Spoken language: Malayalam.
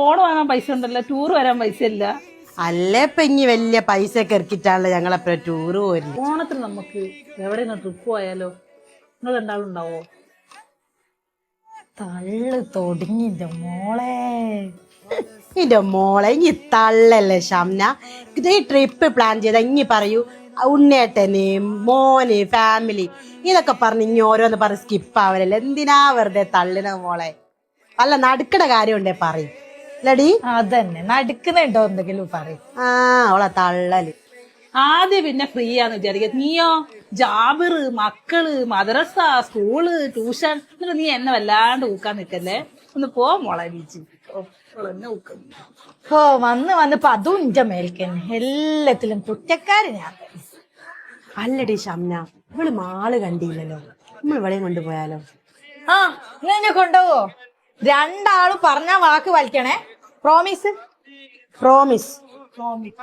ഫോൺ വാങ്ങാൻ പൈസ ഉണ്ടല്ലോ ടൂർ വരാൻ പൈസ ഇല്ല. അല്ലേ ഇപ്പൊ ഇനി വലിയ പൈസ ഒക്കെ ഇറക്കിട്ടാണല്ലോ ഞങ്ങളെപ്പോഴും ടൂറ് പോരില്ല ഓണത്തിന് നമുക്ക് എവിടെയെങ്കിലും ട്രിപ്പ് പോയാലോ? നിങ്ങൾ രണ്ടാളുണ്ടാവോ തള്ളു തൊടങ്ങിന്റെ മോളെ. എന്റെ മോളെ ഇനി തള്ളല്ലേ ഷംന? ഇത് ഈ ട്രിപ്പ് പ്ലാൻ ചെയ്ത ഇനി പറയൂ ഉണ്ണേട്ടന് മോന് ഫാമിലി ഇതൊക്കെ പറഞ്ഞ് ഇനി ഓരോന്ന് പറഞ്ഞ് സ്കിപ്പ് ആവലല്ലേ? എന്തിനാ വെറുതെ തള്ളിന മോളെ? അല്ല നടക്കണ കാര്യം ഉണ്ടേ പറയും. ലടി? അതന്നെ. നടക്കുന്നുണ്ടോ എന്തെങ്കിലും പറയും. ആ അവളെ തള്ളൽ. ആദ്യം പിന്നെ ഫ്രീ ആന്ന് വിചാരിക്കുക നീയോ? ജാബിറ് മക്കൾ മദ്രസ സ്കൂൾ ട്യൂഷൻ. എന്നിട്ട് നീ എന്നെ വല്ലാണ്ട് ഊക്കാൻ നിക്കല്ലേ ഒന്ന് പോ മോളെ ബീച്ച്. ഓ വന്ന് വന്ന് അതും ഇന്റെ മേൽക്കന്നെ. എല്ലാത്തിലും കുറ്റക്കാര് ഞാൻ. അല്ലടി ഷംന ഇവൾ മാൾ കണ്ടില്ലല്ലോ. നമ്മൾ ഇവളെയും കൊണ്ടുപോയാലോ? ആ ഇന്ന് എന്നെ കൊണ്ടുപോവോ? രണ്ടാളും പറഞ്ഞ വാക്ക് വലിക്കണേ. Promise promise promise